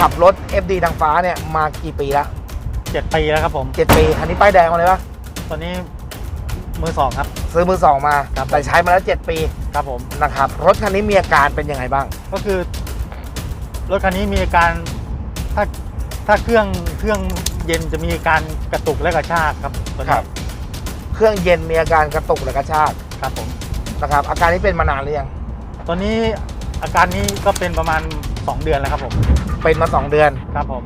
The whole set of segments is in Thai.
ขับรถ FD ทางฟ้าเนี่ยมากี่ปีละเจ็ดปีแล้วครับผม เจ็ดปีคันนี้ป้ายแดงมาเลยปะตอนนี้มือสองครับ ซื้อมือสองมาครับ แต่ใช้มาแล้ว7ปีครับผม นะครับรถคันนี้มีอาการเป็นยังไงบ้าง ก็คือ รถคันนี้มีอาการถ้าถ้าเครื่องเครื่องเย็นจะมีอาการกระตุกและกระชากครับตัวนี้เครื่องเย็นมีอาการกระตุกและกระชากครับผม นะครับอาการนี้เป็นมานานหรือยังตอนนี้อาการนี้ก็เป็นประมาณ 2 เดือนแล้วครับผมเป็นมา 2 เดือนครับผม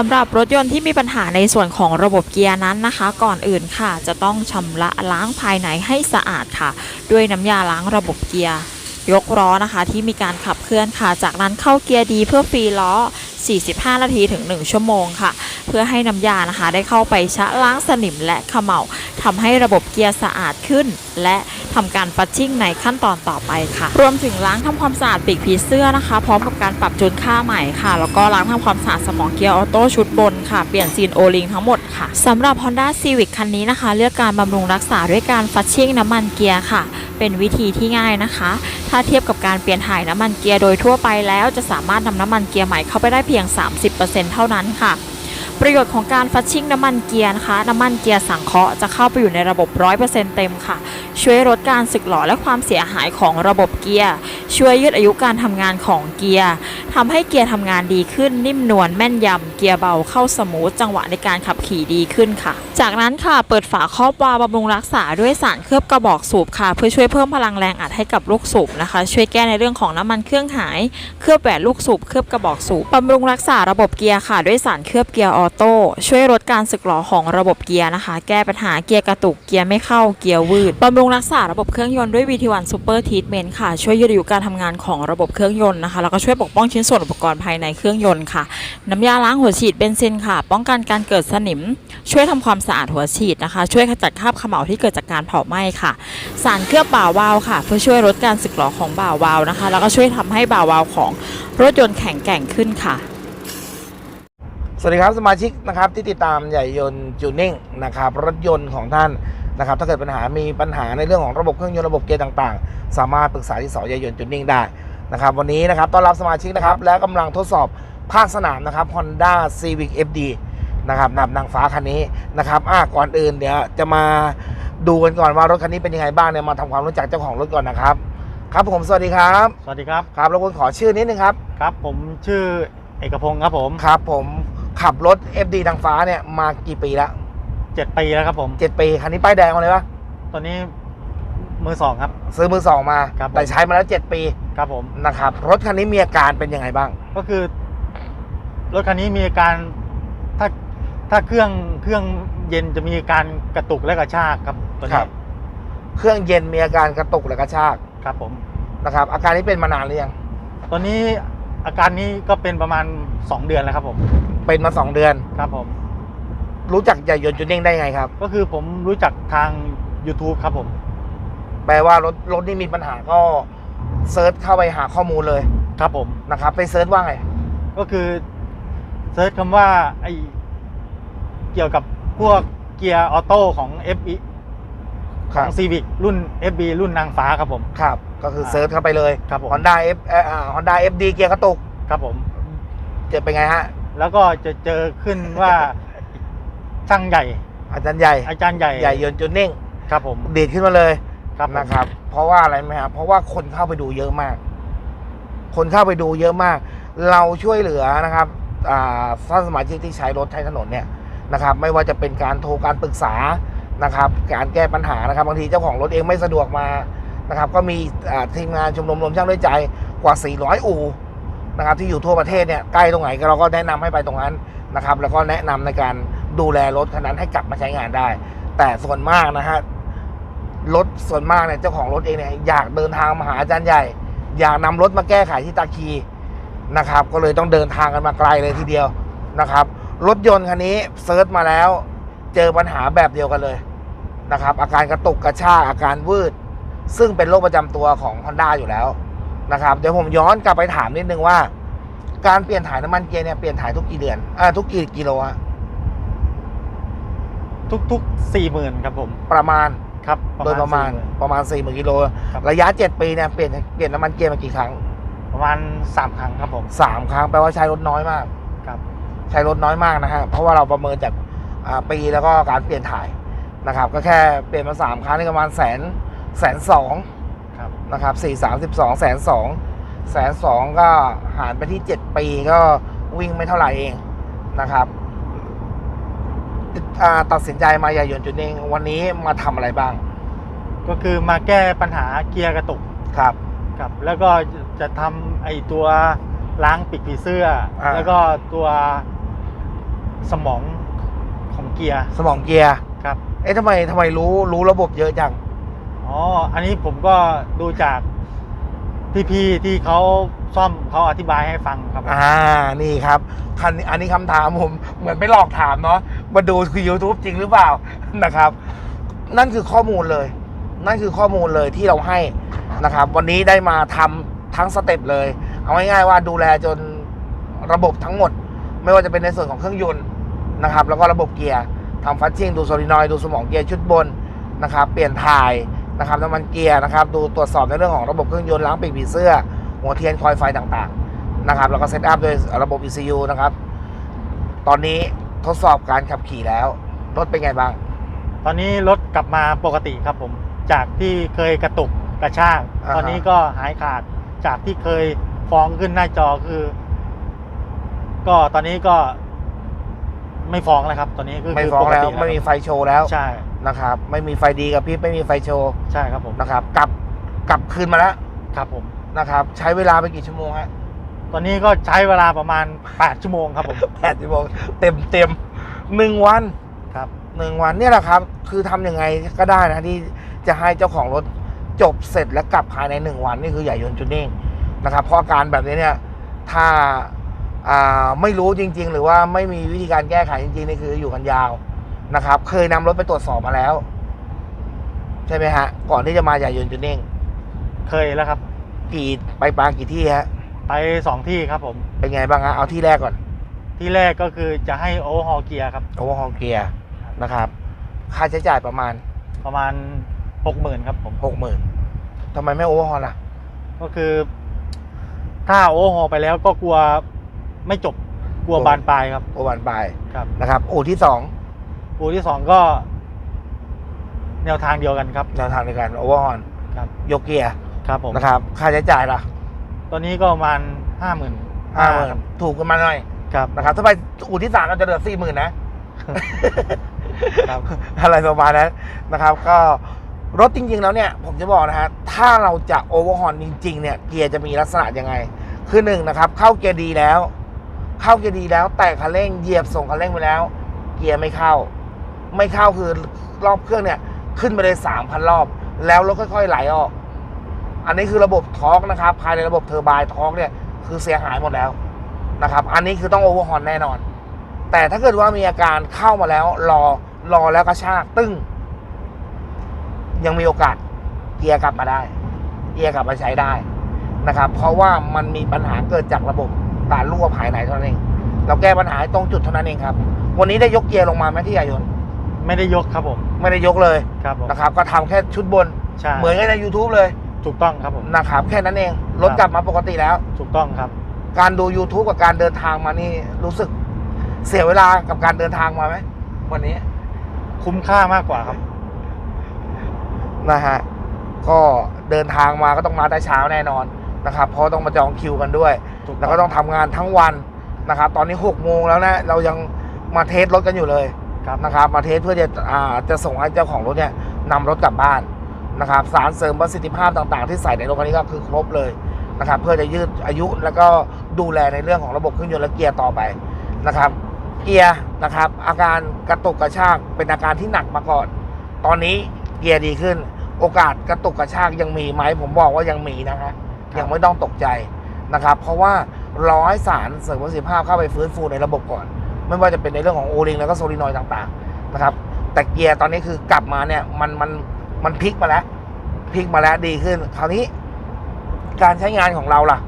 สำหรับรถยนต์ที่มีปัญหาในส่วนของระบบเกียร์นั้นนะคะ ก่อนอื่นค่ะ จะต้องชำระล้างภายในให้สะอาดค่ะ ด้วยน้ำยาล้างระบบเกียร์ยกล้อนะคะ ที่มีการขับเคลื่อนค่ะ จากนั้นเข้าเกียร์ดีเพื่อฟรีล้อ 45 นาทีถึง 1 ชั่วโมงค่ะ เพื่อให้น้ำยานะคะได้เข้าไปชะล้างสนิมและเขม่าทำให้ระบบเกียร์สะอาดขึ้น และทำการปัดชิ่งในขั้นตอนต่อไปค่ะ รวมถึงล้างทำความสะอาดปีกผีเสื้อนะคะ พร้อมกับการปรับจูนค่าใหม่ค่ะ แล้วก็ล้างทำความสะอาดสมองเกียร์ออโต้ชุดบนค่ะ เปลี่ยนซีนโอลิงทั้งหมดค่ะสำหรับ Honda Civic คันนี้นะคะ เลือกการบำรุงรักษาด้วยการฟัดชิ่งน้ำมันเกียร์ค่ะ เป็นวิธีที่ง่ายนะคะถ้าเทียบกับการเปลี่ยนถ่ายน้ำมันเกียร์โดยทั่วไปแล้วจะสามารถนำน้ำมันเกียร์ใหม่เข้าไปได้เพียง 30%เท่านั้นค่ะ ประโยชน์ของการฟัชชิ่งน้ำมันเกียร์นะคะน้ำมันเกียร์สังเคราะห์จะเข้าไปอยู่ในระบบ 100%เต็มค่ะ ช่วยลดการสึกหรอและความเสียหายของระบบเกียร์ ช่วยยืดอายุการทำงานของเกียร์ทำให้เกียร์ทำงานดีขึ้นนิ่มนวลแม่นยำเกียร์เบาเข้าสมูทจังหวะในการขับขี่ดีขึ้นค่ะ จากนั้นค่ะเปิดฝาครอบวาล์วบำรุงรักษาด้วยสารเคลือบกระบอกสูบค่ะ เพื่อช่วยเพิ่มพลังแรงอัดให้กับลูกสูบนะคะ ช่วยแก้ในเรื่องของน้ำมันเครื่องหาย เคลือบแหวนลูกสูบเคลือบกระบอกสูบบำรุงรักษาระบบเกียร์ค่ะ ด้วยสารเคลือบเกียร์ออโต้ช่วยลดการสึกหรอของระบบเกียร์นะคะ แก้ปัญหาเกียร์กระตุกเกียร์ไม่เข้าเกียร์วืดบำรุงรักษาระบบเครื่องยนต์ด้วย VT1 Super Treatment ค่ะช่วยยืดอายุการการทำงานของระบบเครื่องยนต์นะคะแล้วก็ช่วยปกป้องชิ้นส่วนอุปกรณ์ภายในเครื่องยนต์ค่ะ น้ำยาล้างหัวฉีดเบนซินค่ะ ป้องกันการเกิดสนิม ช่วยทำความสะอาดหัวฉีดนะคะ ช่วยขจัดคราบเขม่าที่เกิดจากการเผาไหม้ค่ะ สารเคลือบบ่าวาล์วค่ะ เพื่อช่วยลดการสึกหรอของบ่าวาล์วนะคะ แล้วก็ช่วยทำให้บ่าวาล์วของรถยนต์แข็งแกร่งขึ้นค่ะสวัสดีครับสมาชิกนะครับที่ติดตามใหญ่ยนต์จูนิ่งนะครับรถยนต์ของท่าน นะครับถ้าเกิดปัญหามีปัญหาในเรื่องของระบบเครื่องยนต์ระบบเกียร์ต่าง ๆ สามารถปรึกษาที่สอใหญ่ยนต์จูนิ่งได้นะครับวันนี้นะครับต้อนรับสมาชิกนะครับและกำลังทดสอบภาคสนามนะครับ Honda Civic FD นะครับนำนางฟ้าคันนี้นะครับอะก่อนอื่นเดี๋ยวจะมาดูกันก่อนว่ารถคันนี้เป็นยังไงบ้างเนี่ยมาทำความรู้จักเจ้าของรถก่อนนะครับ ครับผมสวัสดีครับ สวัสดีครับครับรบกวนขอชื่อนิดนึงครับครับ ผมชื่อเอกพงศ์ครับผมครับผมขับรถ FD ทางฟ้าเนี่ยมากี่ปีละ เจ็ดปีแล้วครับผม เจ็ดปีคันนี้ป้ายแดงมาเลยปะตอนนี้มือสองครับ ซื้อมือสองมา ครับผม แต่ใช้มาแล้วเจ็ดปีครับผม นะครับ รถคันนี้มีอาการเป็นยังไงบ้าง ก็คือ รถคันนี้มีอาการถ้าถ้าเครื่องเครื่องเย็นจะมีอาการกระตุกและกระชากครับตัวครันี้บ เครื่องเย็นมีอาการกระตุกและกระชากครับผม นะครับ อาการนี้เป็นมานานหรือยังตอนนี้อาการนี้ก็เป็นประมาณ 2 เดือนแล้วครับผมเป็นมาสองเดือน ครับผม รู้จักใหญ่ยนต์จุดเด้งได้ไงครับ ก็คือผมรู้จักทาง YouTube ครับผม แปลว่ารถรถนี่มีปัญหาก็เซิร์ชเข้าไปหาข้อมูลเลยครับผม นะครับ ไปเซิร์ชว่าไง ก็คือเซิร์ชคำว่าไอเกี่ยวกับพวกเกียร์ออโต้ของ FE คขรัอบ ง Civic รุ่น FB รุ่นนางฟ้าครับผม ครับ ก็คือเซิร์ชเข้าไปเลย ครับผม Honda F เอ่อ Honda FD เกียร์กระตุกครับผมเจะเป็นไงฮะ แล้วก็จะเจอขึ้นว่า ช่างใหญ่ อาจารย์ใหญ่ อาจารย์ใหญ่ใหญ่ยนต์จุดเด้งครับผมดีดขึ้นมาเลยครับผมนะครับ เพราะว่าอะไรไหมครับเพราะว่าคนเข้าไปดูเยอะมาก คนเข้าไปดูเยอะมาก เราช่วยเหลือนะครับอ่าท่านสมาชิกที่ใช้รถใช้ถนนเนี่ยนะครับ ไม่ว่าจะเป็นการโทรการปรึกษานะครับ การแก้ปัญหานะครับบางทีเจ้าของรถเองไม่สะดวกมานะครับ ก็มีอ่าทีมงานชมรมรวมช่างด้วยใจกว่า 400 อู่นะครับ ที่อยู่ทั่วประเทศเนี่ยใกล้ตรงไหนก็เราก็แนะนำให้ไปตรงนั้นนะครับ แล้วก็แนะนำในการ ดูแลรถคันนั้นให้กลับมาใช้งานได้ แต่ส่วนมากนะฮะรถส่วนมากเนี่ยเจ้าของรถเองเนี่ยอยากเดินทางมาหาอาจารย์ใหญ่ อยากนำรถมาแก้ไขที่ตาคีนะครับ ก็เลยต้องเดินทางกันมาไกลเลยทีเดียวนะครับรถยนต์คันนี้เซิร์ชมาแล้ว เจอปัญหาแบบเดียวกันเลยนะครับ อาการกระตุกกระชากอาการวืด ซึ่งเป็นโรคประจำตัวของ Honda อยู่แล้วนะครับเดี๋ยวผมย้อนกลับไปถามนิดนึงว่า การเปลี่ยนถ่ายน้ำมันเกียร์เนี่ยเปลี่ยนถ่ายทุกกี่เดือนอ่าทุกกี่กิโลฮะ ทุกๆสี่หมื่นครับผมประมาณครับโดยประมาณ40,000 ประมาณ4ี่หมื่นกิโลครับ ระยะ 7 ปีเนี่ยเปลี่ยนเปลี่ยนน้ำมันเกียร์มากี่ครั้ง ประมาณสามครั้งครับผม 3 ครั้งแปลว่าใช้รถน้อยมากครับ ใช้รถน้อยมากนะฮะเพราะว่าเราประเมินจากอ่าปีแล้วก็การเปลี่ยนถ่ายนะครับ ก็แค่เปลี่ยนมา 3 ครั้งนี่ประมาณแสนแสนสองครับนะครับสี่สามสิบสองแสนสองแสนสองก็หารไปที่เจ็ดปีก็วิ่งไม่เท่าไหร่เองนะครับอ่า ตัดสินใจมาอย่ายนต์จุดเองวันนี้มาทำอะไรบ้าง ก็คือมาแก้ปัญหาเกียร์กระตุกครับครับ แล้วก็จะทำไอตัวล้างปีกผีเสื้ออ่าแล้วก็ตัวสมองของเกียร์สมองเกียร์ครับเอ๊ะทำไมทำไมรู้รู้ระบบเยอะจังอ๋ออันนี้ผมก็ดูจาก พี่ๆที่เขาซ่อมเขาอธิบายให้ฟังครับผม อ่า นี่ครับคันอันนี้คำถามผม เหมือนไปหลอกถามเนาะ มาดูคือ YouTube จริงหรือเปล่า นะครับ นั่นคือข้อมูลเลย นั่นคือข้อมูลเลยที่เราให้นะครับ วันนี้ได้มาทำทั้งสเต็ปเลย เอาง่ายๆว่าดูแลจนระบบทั้งหมด ไม่ว่าจะเป็นในส่วนของเครื่องยนต์นะครับ แล้วก็ระบบเกียร์ทำฟัชชิ่งดูโซลินอยด์ดูสมองเกียร์ชุดบนนะครับ เปลี่ยนถ่าย นะครับน้ำมันเกียร์นะครับ ดูตรวจสอบในเรื่องของระบบเครื่องยนต์ล้างปีกผีเสื้อ หัวเทียนคอยไฟต่างๆนะครับแล้วก็เซตอัพโดยระบบ ECU นะครับ ตอนนี้ทดสอบการขับขี่แล้ว รถเป็นไงบ้าง ตอนนี้รถกลับมาปกติครับผม จากที่เคยกระตุกกระชากอ่าฮะ ตอนนี้ก็หายขาดจากที่เคยฟ้องขึ้นหน้าจอคือ ก็ตอนนี้ก็ ไม่ฟ้องแล้วครับ ตอนนี้ก็ไม่คือฟ้องแล้วปกติไม่มีไฟโชว์แล้ว ใช่ นะครับ ไม่มีไฟดีกับพริบไม่มีไฟโชว์ใช่ครับผมนะครับ กลับกลับคืนมาแล้วครับผมนะครับ ใช้เวลาไปกี่ชั่วโมงฮะตอนนี้ก็ใช้เวลาประมาณ 8 ชั่วโมงครับผมแปดชั่วโมงเต็มเต็มหนึ่งวันครับหนึ่งวันเนี่ยแหละครับ คือทำยังไงก็ได้นะที่จะให้เจ้าของรถจบเสร็จและกลับภายในหนึ่งวันนี่คือใหญ่ยนต์จุดนิ่งนะครับ เพราะอาการแบบนี้เนี่ยถ้าอ่าไม่รู้จริง ๆ หรือว่าไม่มีวิธีการแก้ไขจริงๆนี่คืออยู่กันยาว นะครับ เคยนำรถไปตรวจสอบมาแล้ว ใช่ไหมฮะ ก่อนที่จะมาใหญ่ยนต์จุดนิ่งเคยแล้วครับ กี่ไปปางกี่ที่ฮะ ไปสองที่ครับ ผม เป็นไงบ้างฮะเอาที่แรกก่อน ที่แรกก็คือจะให้โอเวอร์ฮอลเกียร์ครับโอเวอร์ฮอลเกียร์นะครับ ค่าใช้จ่ายประมาณ ประมาณหกหมื่นครับผมหกหมื่นทำไมไม่โอเวอร์ฮอลล่ะ ก็คือ ถ้าโอเวอร์ฮอลไปแล้วก็กลัวไม่จบกลัวกลัวบานปลายครับโอวันปลายครับนะครับ อู่ที่สอง อูที่สองก็ แนวทางเดียวกันครับ แนวทางในการโอเวอร์ฮอลครับ ยกเกียร์ครับผมนะครับ ค่าใช้จ่ายล่ะตอนนี้ก็ประมาณห้าหมื่นห้าหมื่นถูกกันมาหน่อยครับนะครับ ถ้าไปอู่ที่สามเราจะเหลือสี่หมื่นนะ ครับ อะไรประมาณนั้นนะครับ ก็รถจริง ๆ แล้วเนี่ย ผมจะบอกนะฮะถ้าเราจะโอเวอร์ฮอลจริง ๆ เนี่ย เกียร์จะมีลักษณะยังไง คือหนึ่งนะครับ เข้าเกียร์ดีแล้ว เข้าเกียร์ดีแล้ว แต่คันเร่งเหยียบส่งคันเร่งไปแล้ว เกียร์ไม่เข้า ไม่เข้าคือรอบเครื่องเนี่ยขึ้นไปเลยสามพันรอบ แล้วรถค่อยๆไหลออก อันนี้คือระบบทอร์กนะครับ ภายในระบบเทอร์ไบน์ทอร์กเนี่ยคือเสียหายหมดแล้วนะครับ อันนี้คือต้องโอเวอร์ฮอลแน่นอน แต่ถ้าเกิดว่ามีอาการเข้ามาแล้ว รอรอแล้วกระชากตึ้ง ยังมีโอกาสเกียร์กลับมาได้เกียร์กลับมาใช้ได้นะครับ เพราะว่ามันมีปัญหาเกิดจากระบบการรั่วภายในเท่านั้นเอง เราแก้ปัญหาตรงจุดเท่านั้นเองครับ วันนี้ได้ยกเกียร์ลงมาไหมที่ยายน ไม่ได้ยกครับผมไม่ได้ยกเลยครับผมนะครับก็ทำแค่ชุดบน ใช่เหมือนกันใน YouTube เลยถูกต้องครับผมนะครับแค่นั้นเองรถครับกลับมาปกติแล้ว ถูกต้องครับ การดู YouTube กับการเดินทางมานี่รู้สึกเสียเวลากับการเดินทางมาไหมวันนี้ คุ้มค่ามากกว่าครับนะฮะก็เดินทางมาก็ต้องมาแต่เช้าแน่นอนนะครับเพราะต้องมาจองคิวกันด้วยถูกต้องแล้วก็ต้องทำงานทั้งวันนะครับ ตอนนี้6โมงแล้วนะ เรายังมาเทสรถกันอยู่เลย ครับนะครับมาเทสเพื่อจะอ่าจะส่งให้เจ้าของรถเนี่ยนำรถกลับบ้านนะครับ สารเสริมประสิทธิภาพต่างๆ ที่ใส่ในรถคันนี้ก็คือครบเลยนะครับ เพื่อจะยืดอายุแล้วก็ดูแลในเรื่องของระบบเครื่องยนต์และเกียร์ต่อไปนะครับ เกียร์นะครับ อาการกระตุกกระชากเป็นอาการที่หนักมาก่อน ตอนนี้เกียร์ดีขึ้น โอกาสกระตุกกระชากยังมีไหมผมบอกว่ายังมีนะฮะยังไม่ต้องตกใจนะครับ เพราะว่ารอให้สารเสริมประสิทธิภาพเข้าไปฟื้นฟูในระบบก่อน ไม่ว่าจะเป็นในเรื่องของโอลิงแล้วก็โซลินอยด์ต่างๆนะครับ แต่เกียร์ตอนนี้คือกลับมาเนี่ยมันมันมันพลิกมาแล้วพลิกมาแล้วดีขึ้น คราวนี้ การใช้งานของเราล่ะ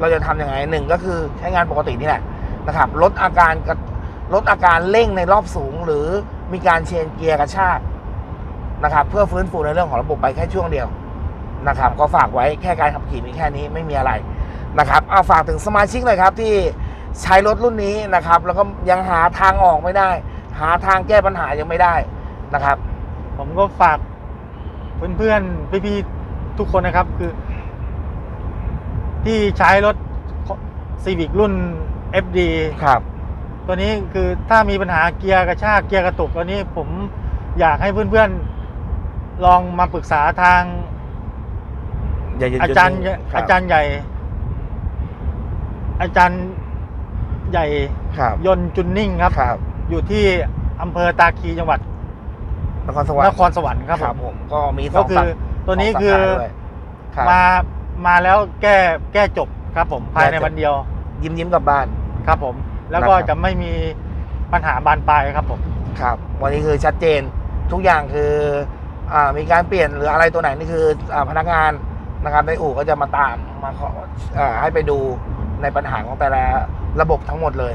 เราจะทำยังไงหนึ่งก็คือใช้งานปกตินี่แหละนะครับลดอาการลดอาการเร่งในรอบสูง หรือมีการเชนเกียร์กระชากนะครับ เพื่อฟื้นฟูในเรื่องของระบบไปแค่ช่วงเดียวนะครับ ก็ฝากไว้แค่การขับขี่มีแค่นี้ไม่มีอะไรนะครับเอาฝากถึงสมาชิกหน่อยครับที่ ใช้รถรุ่นนี้นะครับ แล้วก็ยังหาทางออกไม่ได้ หาทางแก้ปัญหายังไม่ได้นะครับ ผมก็ฝากเพื่อนๆพี่ๆทุกคนนะครับคือ ที่ใช้รถซีวิกรุ่น FD ครับ ตัวนี้คือถ้ามีปัญหาเกียร์กระชากเกียร์กระตุกตัวนี้ผมอยากให้เพื่อนๆลองมาปรึกษาทางอย่าหยุดอาจารย์คบอาจารย์ใหญ่ อาจารย์ ใหญ่ครับยนต์จุนนิ่งครับ ครับอยู่ที่อำเภอตาคีจังหวัดนครสวรรนค์ครสวรรค์ครับครับผมผมก็มีสก็องคืสาอตัวนี้สงคือสาขาด้วยครับมามาแล้วแก้แก้จบครับผมภายในแก้จบวันเดียวยิ้มยิ้มกลับบ้าน ครับผม แล้วก็นะครับ จะไม่มีปัญหาบานปลายครับผม ครับ วันนี้คือชัดเจนทุกอย่างคืออ่ามีการเปลี่ยนหรืออะไรตัวไหนนี่คืออาพนักงานนะครับในอู่ก็จะมาตามมาขออาให้ไปดูในปัญหาของแต่ละ ระบบทั้งหมดเลย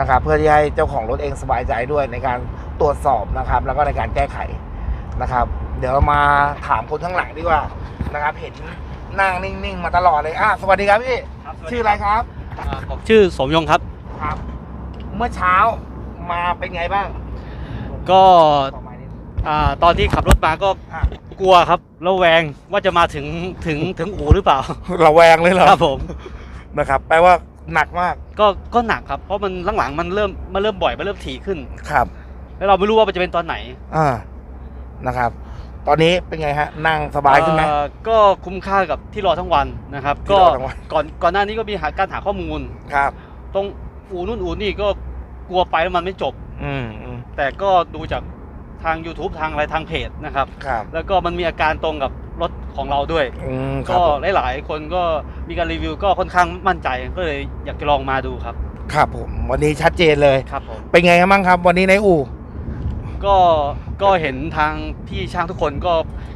นะครับเพื่อที่ให้เจ้าของรถเองสบายใจด้วยในการตรวจสอบนะครับ แล้วก็ในการแก้ไขนะครับ เดี๋ยวเรามาถามคนข้างหลังดีกว่านะครับ เห็นนั่งนิ่งๆมาตลอดเลยอะสวัสดีครับพี่ชื่ออะไรครับอ่าผมชื่อสมยงครับ ครับ เมื่อเช้ามาเป็นไงบ้างก็ต่อมานิดอ่าตอนที่ขับรถมาก็อะกลัวครับระแวงว่าจะมาถึงถึงถึงอู่หรือเปล่า ระแวงเลยเหรอครับผมนะครับ แปลว่า หนักมากก็ก็หนักครับ เพราะมันหลังๆมันเริ่มมันเริ่มบ่อยมันเริ่มถี่ขึ้น ครับแล้วเราไม่รู้ว่ามันจะเป็นตอนไหนอ่านะครับ ตอนนี้เป็นไงฮะนั่งสบายขึ้นไหม เอ่อก็คุ้มค่ากับที่รอทั้งวันนะครับ ที่ก็รอทั้งวัน ก่อนก่อนหน้านี้ก็มีหาการหาข้อมูล ครับ ตรงอู่นู่นอู่นี่ก็กลัวไปแล้วมันไม่จบ อืมอืมแต่ก็ดูจากทาง YouTube ทางอะไรทางเพจนะครับ ครับ แล้วก็มันมีอาการตรงกับ รถของเราด้วย อืมคก็รับหลาย ๆ คนก็มีการรีวิวก็ค่อนข้างมั่นใจก็เลยอยากจะลองมาดูครับครับผม วันนี้ชัดเจนเลย ครับผม เป็นไงกันบ้างครับ วันนี้ในอู่ก็ก็เห็นทางพี่ช่างทุกคนก็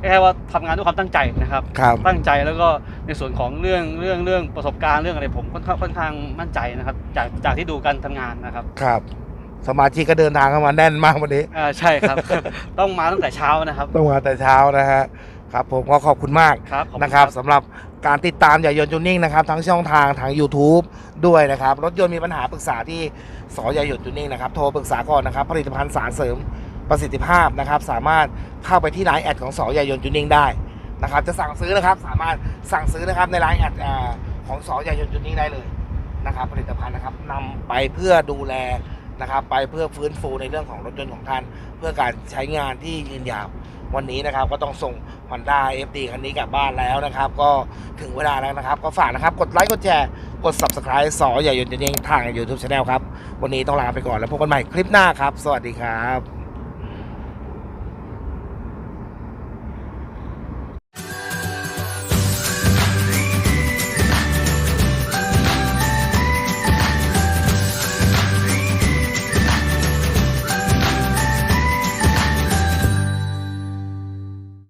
แค่ว่าทำงานด้วยความตั้งใจนะครับ ครับ ตั้งใจแล้วก็ในส่วนของเรื่องเรื่องเรื่องประสบการณ์เรื่องอะไรผมค่อนข้างค่อนข้างมั่นใจนะครับ จากจากที่ดูการทำงานนะครับครับ สมาชิกก็เดินทางเข้ามาแน่นมากวันนี้ อ่าใช่ครับ ต้องมาตั้งแต่เช้านะครับ ต้องมาแต่เช้านะฮะ ครับผมก็ขอบคุณมากครับขอณ นะครับสำหรับการติดตามอย่ายนต์จูนิ่งนะครับทั้งช่องทางทาง YouTube ด้วยนะครับ รถยนต์มีปัญหาปรึกษาที่สอย่ายนต์จูนิ่งนะครับโทรปรึกษาก่อนนะครับ ผลิตภัณฑ์สารเสริมประสิทธิภาพนะครับ สามารถเข้าไปที่ไลน์แอดของสอย่ายนต์จูนิ่งได้นะครับ จะสั่งซื้อนะครับสามารถสั่งซื้อนะครับในไลน์แอดอ่าของสอย่ายนต์จูนิ่งได้เลยนะครับ ผลิตภัณฑ์นะครับนำไปเพื่อดูแลนะครับ ไปเพื่อฟื้นฟูในเรื่องของรถยนต์ของท่าน เพื่อการใช้งานที่ยืนยาว วันนี้นะครับก็ต้องส่ง Honda FD คันนี้กลับบ้านแล้วนะครับ ก็ถึงเวลาแล้วนะครับ ก็ฝากนะครับ กดไลค์กดแชร์กด Subscribe สออย่าหยุดจะเยงทาง YouTube Channel ครับ วันนี้ต้องลาไปก่อนแล้วพบกันใหม่คลิปหน้าครับ สวัสดีครับ